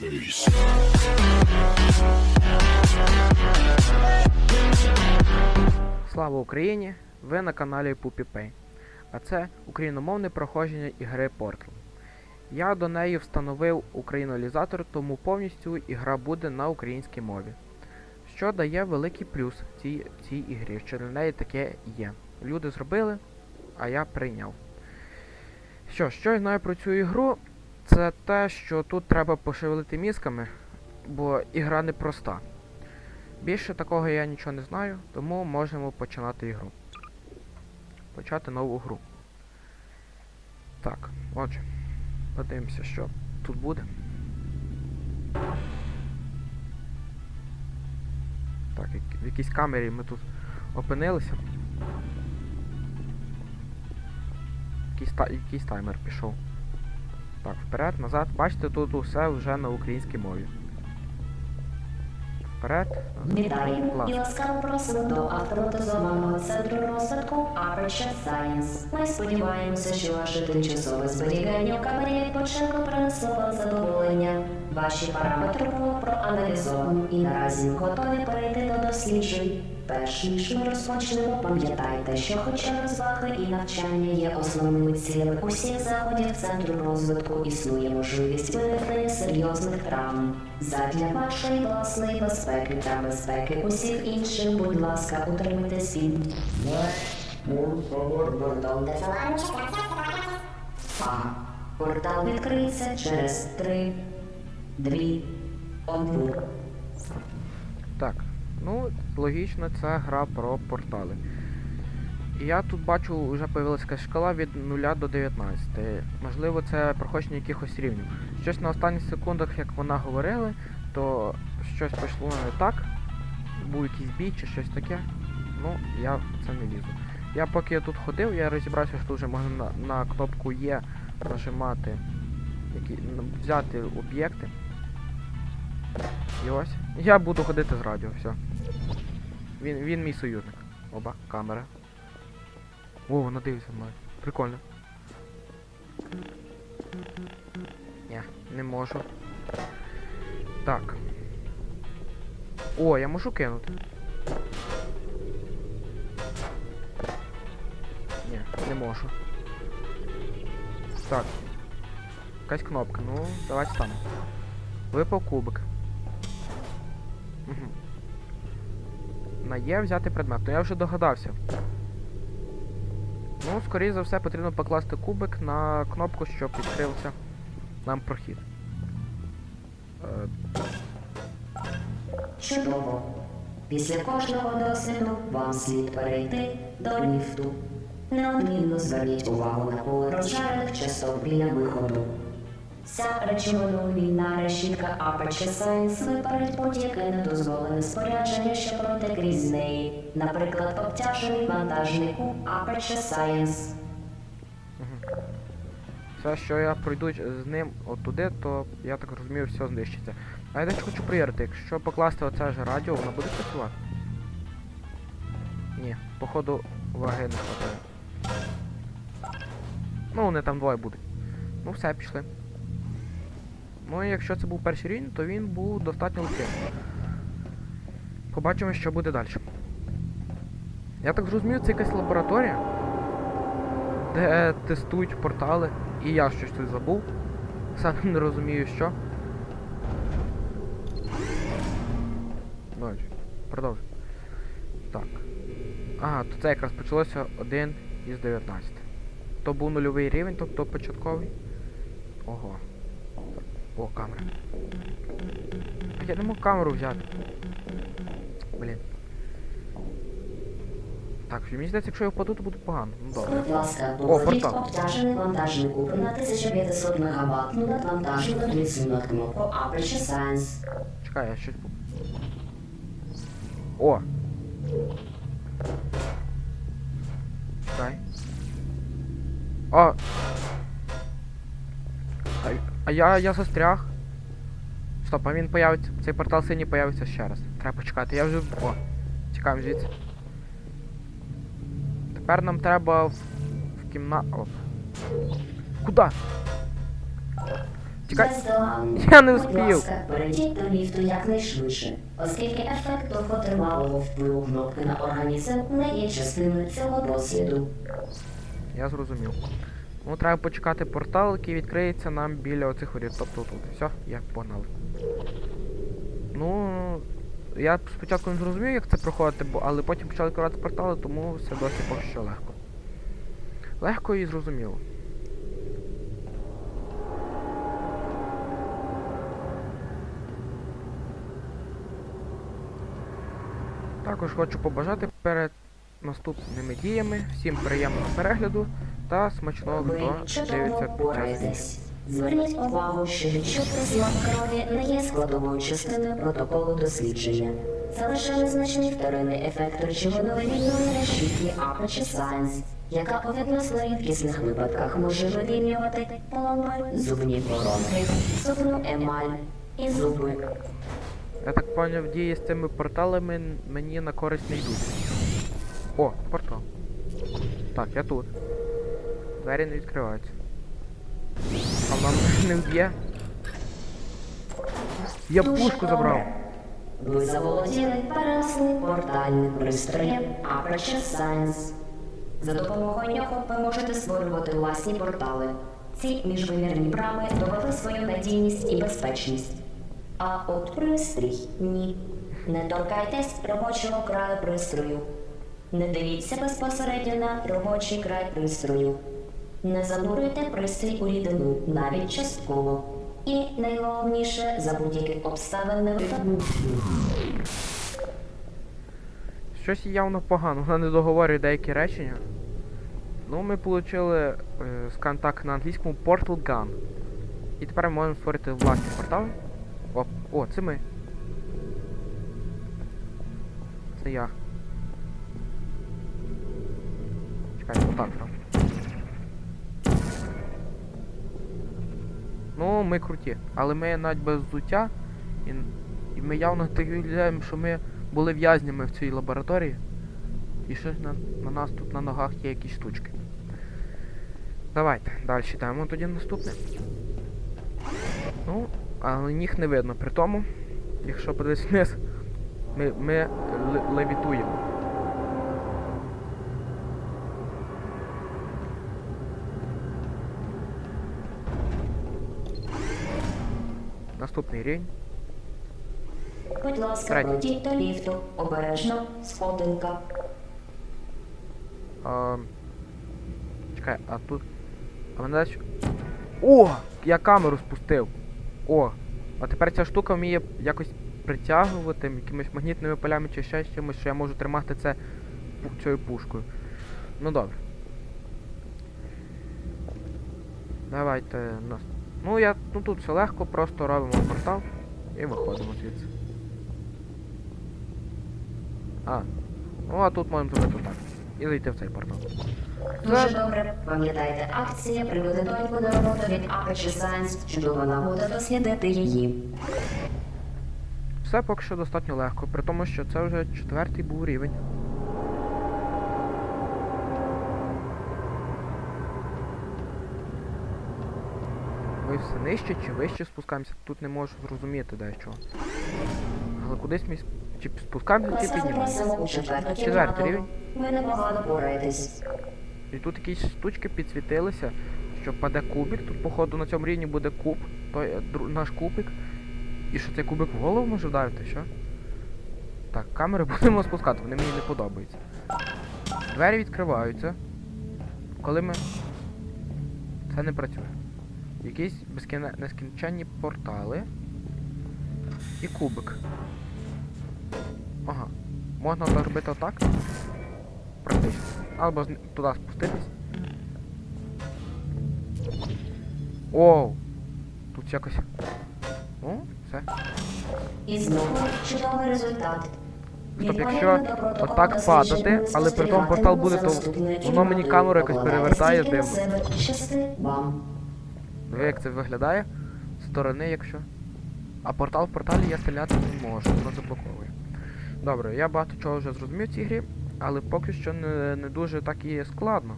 face. Слава Україні! Ви на каналі PuppyPay. А це україномовне проходження ігри Portal. Я до неї встановив українолізатор, тому повністю ігра буде на українській мові. Що дає великий плюс цій, цій ігрі, що для неї таке є. Люди зробили, а я прийняв. Що, що я знаю про цю ігру? Це те, що тут треба пошевелити мізками, бо ігра непроста. Більше такого я нічого не знаю, тому можемо починати ігру. Почати нову гру. Так, отже, подивимося, що тут буде. Так, в якійсь камері ми тут опинилися. Якийсь, та, якийсь таймер пішов. Так, вперед, назад. Бачите, тут усе вже на українській мові. Вперед. Вітаємо і ласкаво просимо до автоматизованого центру розвитку Aperture Science. Ми сподіваємося, що ваше тимчасове зберігання у камері відпочинку принесло вам задоволення. Ваші параметри було проаналізовано і наразі готові досліджень. Перш ніж ми розпочнемо, пам'ятайте, що хоча розваги і навчання є основними цілями усіх заходів центру розвитку, існує можливість виникнення серйозних травм. Задля вашої власної безпеки та безпеки усіх інших, будь ласка, де А. Портал відкриється через три, дві, одну. Ну, логічно, це гра про портали. Я тут бачу, вже появилася шкала від 0 до 19. Можливо, це проходження якихось рівнів. Щось на останніх секундах, як вона говорила, то щось пішло не так. Був якийсь бій чи щось таке. Ну, я в це не лізу. Я поки я тут ходив, я розібрався, що тут вже можна на, на кнопку Є нажимати, які, взяти об'єкти. І ось. Я буду ходити з радіо, все. Він, він мій союзник. Оба, камера. О, вона дивиться на мене. Прикольно. Ні, не можу. Так. О, я можу кинути. Ні, не можу. Так. Якась кнопка. Ну, давайте там. Випав кубик. Угу. На Є взяти предмет. Ну я вже догадався. Ну, скоріше за все, потрібно покласти кубик на кнопку, щоб відкрився нам прохід. Е, Чудово. Після кожного досвіду вам слід перейти до ліфту. Неодмінно зверніть увагу на поле розжарених часток біля виходу. Ця речовинна решітка Aperture Science випередь будь-яке недозволене спорядження, що пройде крізь неї. Наприклад, обтяжений вантажний куб Aperture Science. Все, що я пройду з ним от туди, то я так розумію, все знищиться. А я дещо хочу перевірити, якщо покласти оце ж радіо, воно буде працювати? Ні, походу ваги не хватає. Ну, вони там двоє будуть. Ну все, пішли. Ну і якщо це був перший рівень, то він був достатньо легким. Побачимо, що буде далі. Я так зрозумів, це якась лабораторія, де тестують портали, і я щось тут забув. Сам не розумію що. Ночі. Продовжуй. Так. Ага, то це якраз почалося 1 із 19. То був нульовий рівень, тобто початковий. Ого. О, камера. А я не мог камеру взяти. Блін. Так, мені здається, якщо я впаду, то буде погано. Ну добре. Будь ласка, О, покладіть обтяжений вантажний куб на 1500 МВт надвантажену дріцю на кнопку Aperture Science. Чекай, я щось. О! Чекай. О! А, а я, я застряг. Стоп, а він появиться. Цей портал синій появиться ще раз. Треба почекати. Я вже. О! Чекаємо звідси. Тепер нам треба в, в кімнату. О. Куда? Чекай. Я не Будь ласка, перейдіть до ліфту якнайшвидше, оскільки ефект довготривалого впливу кнопки на організм не є частиною цього досвіду. Я зрозумів. Ну, треба почекати портал, який відкриється нам біля оцих воріт. Тобто тут. Все, я погнали. Ну. Я спочатку не зрозумів, як це проходити, бо, але потім почали відкривати портали, тому все досі поки що легко. Легко і зрозуміло. Також хочу побажати перед наступними діями всім приємного перегляду та смачного хто дивиться під. Зверніть увагу, що відчутний смак крові не є складовою частиною протоколу дослідження. Це лише незначний вторинний ефект речовиновидільної решітки Aperture Science, яка у відносно рідкісних випадках може вивільнювати пломби, зубні коронки, зубну емаль і зуби. Я так поняв, дії з цими порталами мені на користь не йдуть. О, портал. Так, я тут. Двері не відкриваються. А вона не вб'є. Я Дуже пушку добре. забрав. Ви заволоділи переносним портальним пристроєм Aperture Science. За допомогою нього ви можете створювати власні портали. Ці міжвимірні брами довели свою надійність і безпечність. А от пристрій ні. Не торкайтесь робочого краю пристрою. Не дивіться безпосередньо на робочий край пристрою. Не занурюйте пристрій у рідину, навіть частково. І найголовніше за будь-яких обставин не Щось явно погано, вона не договорює деякі речення. Ну, ми отримали, е, скажімо так, на англійському Portal Gun. І тепер ми можемо створити власні портали. О, о, це ми. Це я. Чекай, отак зробимо. Ну, ми круті. Але ми навіть без взуття. І, і ми явно так виглядаємо, що ми були в'язнями в цій лабораторії. І ще на, на нас тут на ногах є якісь штучки. Давайте, далі йдемо тоді наступне. Ну, але ніг не видно. При тому, якщо подивитися вниз, ми, ми левітуємо. Наступний рівень. Будь ласка, пройдіть до ліфту. Обережно, сходинка. А, чекай, а тут. А мене далі. О! Я камеру спустив. О! А тепер ця штука вміє якось притягувати якимись магнітними полями чи ще чимось, що я можу тримати це цією пушкою. Ну добре. Давайте нас. Ну я. Ну тут все легко, просто робимо портал і виходимо звідси. А. Ну а тут можемо зробити так. І зайти в цей портал. Дуже добре. Пам'ятайте, акція приведе доньку на роботу від Aperture Science. Чудова нагода дослідити її. Все поки що достатньо легко, при тому, що це вже четвертий був рівень. Ми все нижче чи вище спускаємося, тут не можу зрозуміти дещо. Але кудись ми чи спускаємося, чи піднімаємося. Четвертий рівень. Ви непогано пораєтесь. І тут якісь штучки підсвітилися, що паде кубик. Тут, походу, на цьому рівні буде куб, той е, наш кубик. І що цей кубик в голову може вдарити, що? Так, камери будемо спускати, вони мені не подобаються. Двері відкриваються. Коли ми. Це не працює. Якісь безкіне... нескінченні портали. І кубик. Ага. Можна зробити отак? Практично. Або туди спуститись. Оу! Тут якось. О, все. І знову чудовий результат. Відповідно якщо отак падати, але при тому портал буде, то воно мені камеру якось перевертає дивно. Диви, як це виглядає з сторони, якщо. А портал в порталі я стріляти не можу, воно заблоковує. Добре, я багато чого вже зрозумів в цій грі, але поки що не, не дуже так і складно.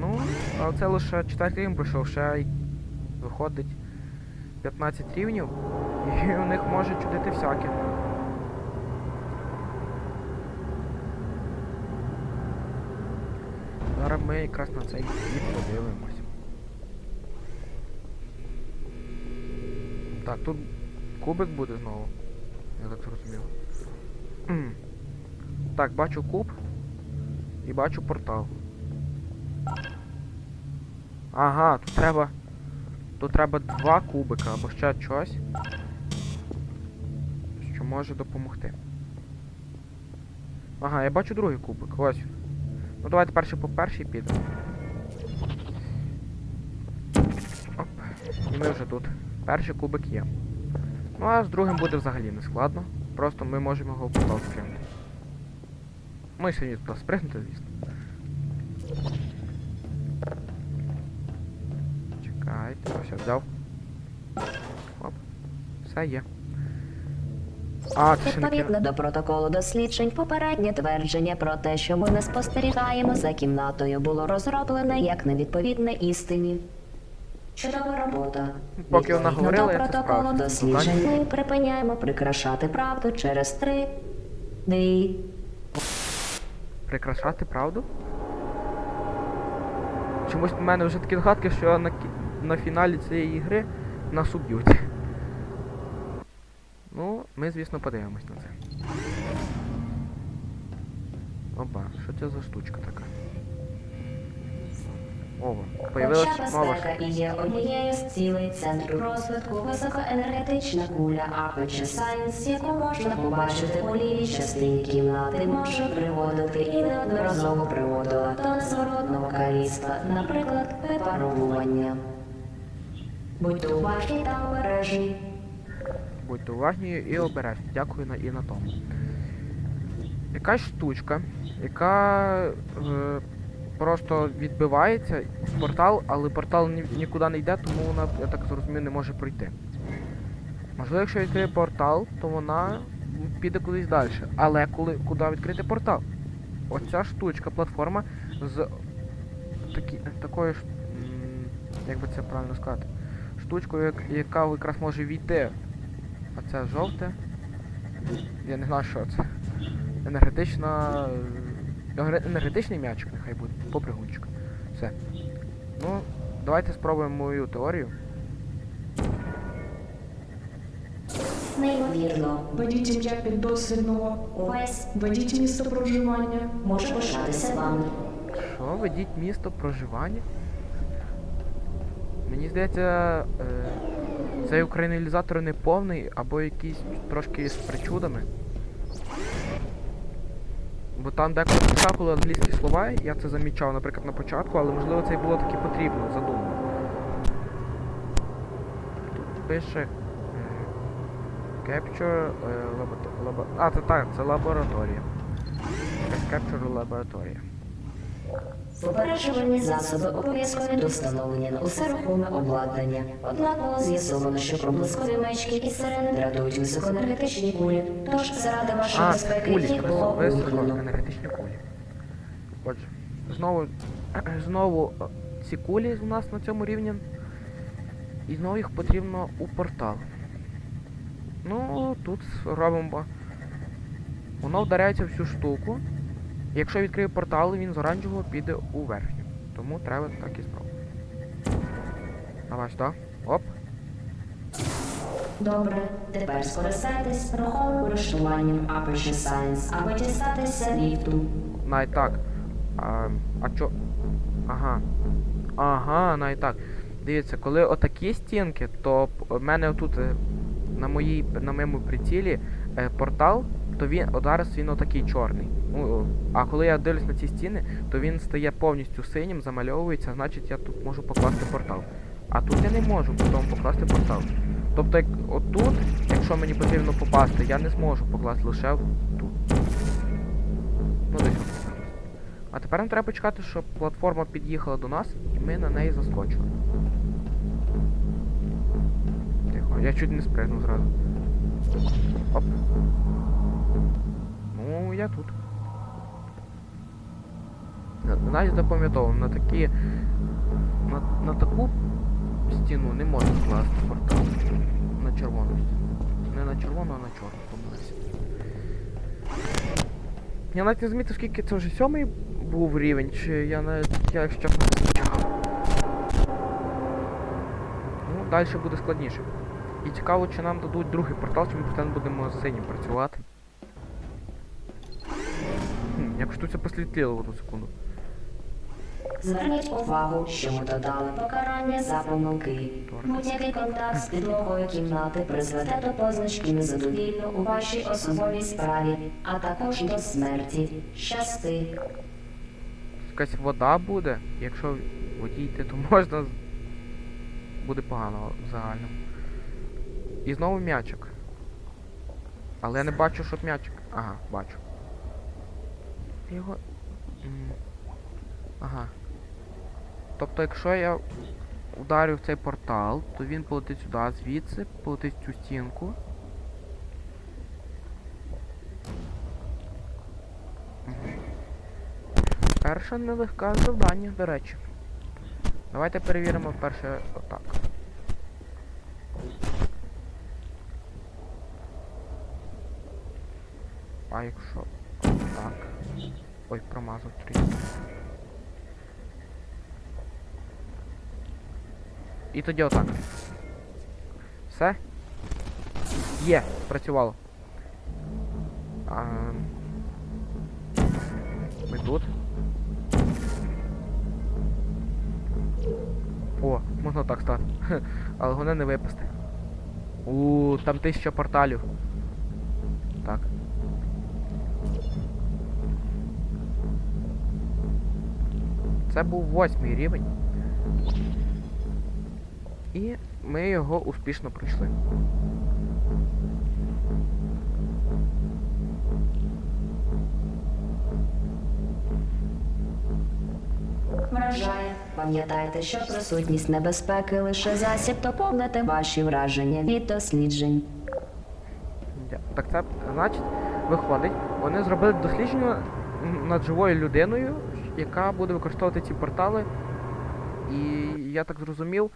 Ну, Але це лише четвертий рівень пройшов, ще виходить 15 рівнів, і у них може чудити всяке. Зараз ми якраз на цей хід подивимось. Так, тут кубик буде знову. Я так зрозумів. Так, бачу куб і бачу портал. Ага, тут треба. Тут треба два кубика або ще щось. Що може допомогти. Ага, я бачу другий кубик, ось. Ну давайте перше по першій підемо. Оп. І ми вже тут. Перший кубик є. Ну а з другим буде взагалі не складно. Просто ми можемо його портал спрямити. Ми сьогодні туди спригнути, звісно. Чекайте, ось я взяв. Оп. Все є. А, це Відповідно до протоколу досліджень, попереднє твердження про те, що ми не спостерігаємо за кімнатою, було розроблене як невідповідне істині. Чудова робота. Поки вона говорила, до протоколу досліджень ми припиняємо прикрашати правду через три дні. Прикрашати правду? Чомусь в мене вже такі догадки, що на, на фіналі цієї гри нас уб'ють. Ми, звісно, подивимось на це. Оба, що це за штучка така? Ова, Хоча появилась і є однією з цілей центру розвитку високоенергетична куля Aperture Science, яку можна побачити у лівій частині кімнати, може приводити і неодноразово приводила до незворотного каліцтва, наприклад, випаровування. Будьте уважні та обережні. Будьте уважні і обережні. Дякую на і на тому. Якась штучка, яка е, просто відбивається портал, але портал ні, нікуди не йде, тому вона, я так зрозумів, не може пройти. Можливо, якщо відкриє портал, то вона піде кудись далі. Але коли куди відкрити портал? Оця штучка, платформа з такі, такою ж, як би це правильно сказати, штучкою, яка якраз може війти а це жовте. Я не знаю, що це. Енергетична. Енергетичний м'ячик нехай буде. Попригунчик. Все. Ну, давайте спробуємо мою теорію. Неймовірно, Введіть ім'я піддослідного, увесь введіть місто проживання. може пишатися вами. Що, ведіть місто проживання? Мені здається, е, цей українізатор не повний, або якийсь трошки з причудами. Бо там деколи потрапили англійські слова, я це замічав, наприклад, на початку, але можливо це і було таки потрібно, задумано. Тут пише. е, Capture е, лабо- лабо- А, це так, це лабораторія. Capture лабораторія. Попереджувальні засоби обов'язкові до встановлення на усе рухоме обладнання. Однак було з'ясовано, що проблискові маячки і сирени дратують високоенергетичні кулі. Тож заради вашої А, безпеки кулі, їх було вимкнено. кулі. Отже, знову, знову е, ці кулі у нас на цьому рівні. І знову їх потрібно у портал. Ну, тут робимо. Воно вдаряється в цю штуку. Якщо відкриє портал, він з оранжевого піде у верхню. Тому треба так і спробувати. Давай сюди. Оп. Добре, тепер скористайтесь рухомим користуванням Aperture Science, аби дістатися ліфту. Навіть так. А, а чо? Ага. Ага, навіть так. Дивіться, коли отакі стінки, то в мене отут е, на моїй на моєму прицілі е, портал, то він зараз він отакий чорний. Ну, а коли я дивлюсь на ці стіни, то він стає повністю синім, замальовується, значить я тут можу покласти портал. А тут я не можу потім покласти портал. Тобто, як отут, якщо мені потрібно попасти, я не зможу покласти лише тут. Ну, десь от. А тепер нам треба почекати, щоб платформа під'їхала до нас, і ми на неї заскочили. Тихо, я чуть не спригнув зразу. Оп. Ну, я тут. На- Навіть запам'ятовував, на такі. На, на таку стіну не можна класти портал. На червону. Не на червону, а на чорну помилився. Я навіть не змітив, скільки це вже сьомий був рівень, чи я навіть, я якщо чесно. Ну, далі буде складніше. І цікаво, чи нам дадуть другий портал, чи ми постійно будемо з синім працювати. Хм, якось тут це послітліло в одну секунду. Зверніть увагу, що ми додали покарання за помилки. Будь-який контакт з підлогою кімнати призведе до позначки незадовільно у вашій особовій справі, а також до смерті. Щасти. Якась вода буде, якщо в воді йти, то можна. Буде погано в загальному. І знову м'ячик. Але я не бачу, щоб м'ячик. Ага, бачу. Його. Ага. Тобто, якщо я ударю в цей портал, то він полетить сюди, звідси, полетить в цю стінку. Перше нелегке завдання, до речі. Давайте перевіримо перше отак. А якщо так. Ой, промазав трішки. І тоді отак. Все? Є, спрацювало. А... Ми тут. О, можна так стати. Але головне не випасти. У, там тисяча порталів. Так. Це був восьмий рівень. І ми його успішно пройшли. Вражає. Пам'ятайте, що присутність небезпеки лише засіб доповнити ваші враження від досліджень. Так це значить, виходить, вони зробили дослідження над живою людиною, яка буде використовувати ці портали. І я так зрозумів,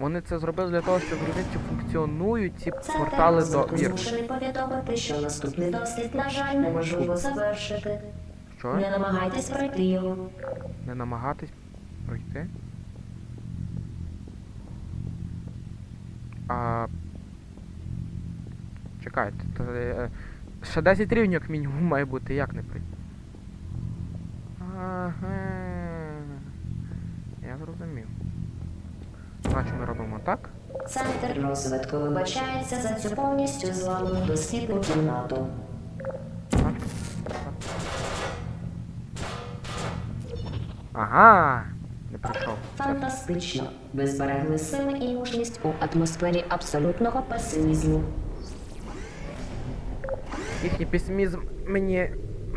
вони це зробили для того, щоб зрозуміти, чи функціонують ці Це портали до вір. змушений повідомити, що наступний дослід, на жаль, неможливо завершити. Що? Не намагайтесь пройти його. Не намагатись пройти? А... Чекайте, то, е, ще 10 рівень як мінімум має бути, як не пройти? Ага. Я зрозумів. Значить ми робимо так. Центр розвитку вибачається за цю повністю зламану дослідну кімнату. Ага! Не прийшов. Фантастично. Ви зберегли сили і мужність у атмосфері абсолютного песимізму. Їхній песимізм мені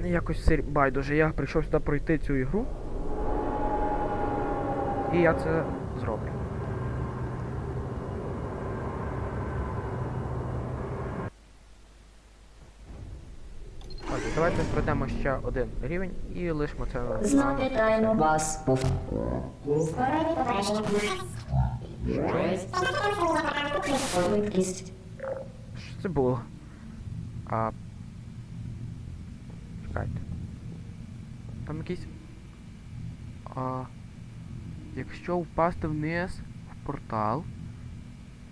якось байдуже. Я прийшов сюди пройти цю ігру. І я це зроблю. Отже, давайте пройдемо ще один рівень і лишимо це на Знов вітаємо вас. Пов... Швидкість. Що це було? А. Чекайте. Там якийсь. А. Якщо впасти вниз в портал,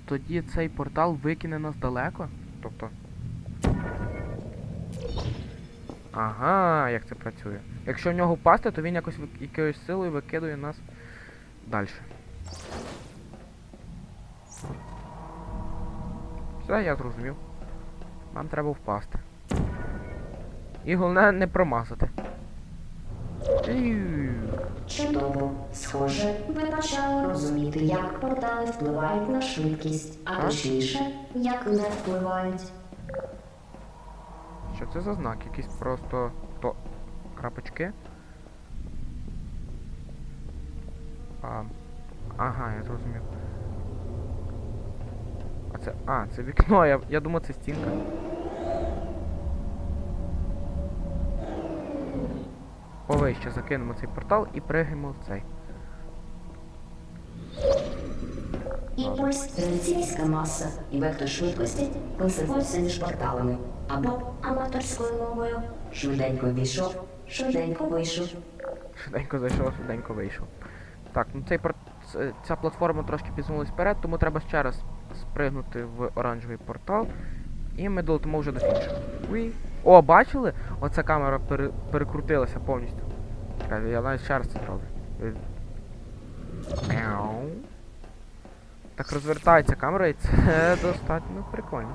тоді цей портал викине нас далеко? Тобто. Ага, як це працює. Якщо в нього впасти, то він якось якоюсь силою викидує нас далі. Все, я зрозумів. Нам треба впасти. І головне не промазати. Чудово. Схоже, ви почали розуміти, як портали впливають на швидкість, а точніше, як не впливають. Що це за знак? Якісь просто то крапочки. А, ага, я зрозумів. А це. А, це вікно, я, я думав це стінка. повище закинемо цей портал і пригаємо в цей. Імпульс гравітаційська маса і вектор швидкості консервуються між порталами. Або аматорською мовою. Швиденько війшов, швиденько вийшов. Швиденько зайшов, швиденько вийшов. Так, ну цей ця платформа трошки підсунулась вперед, тому треба ще раз спригнути в оранжевий портал. І ми долетимо вже до фінішу. Уі. О, бачили? Оця камера пере... перекрутилася повністю. Чекайте, я навіть ще раз це зроблю. Так розвертається камера і це достатньо прикольно.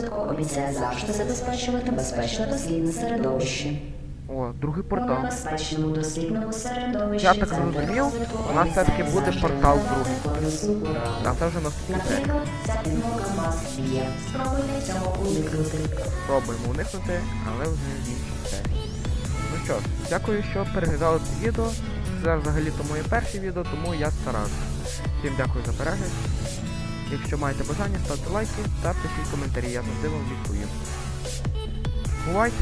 Розвитку обіцяє завжди забезпечувати безпечне дослідне середовище. О, другий У портал. небезпечному дослідному середовищі Я так зрозумів, у нас все-таки буде портал другий. А це вже наступний день. Наприклад, ця підмога вас є. Спробуйте цього уникнути. Спробуємо уникнути, але вже в іншій. Ну що ж, дякую, що переглядали це відео. Це взагалі-то моє перше відео, тому я старався. Всім дякую за перегляд. Якщо маєте бажання, ставте лайки та пишіть коментарі, я завжди вам відповім. Бувайте!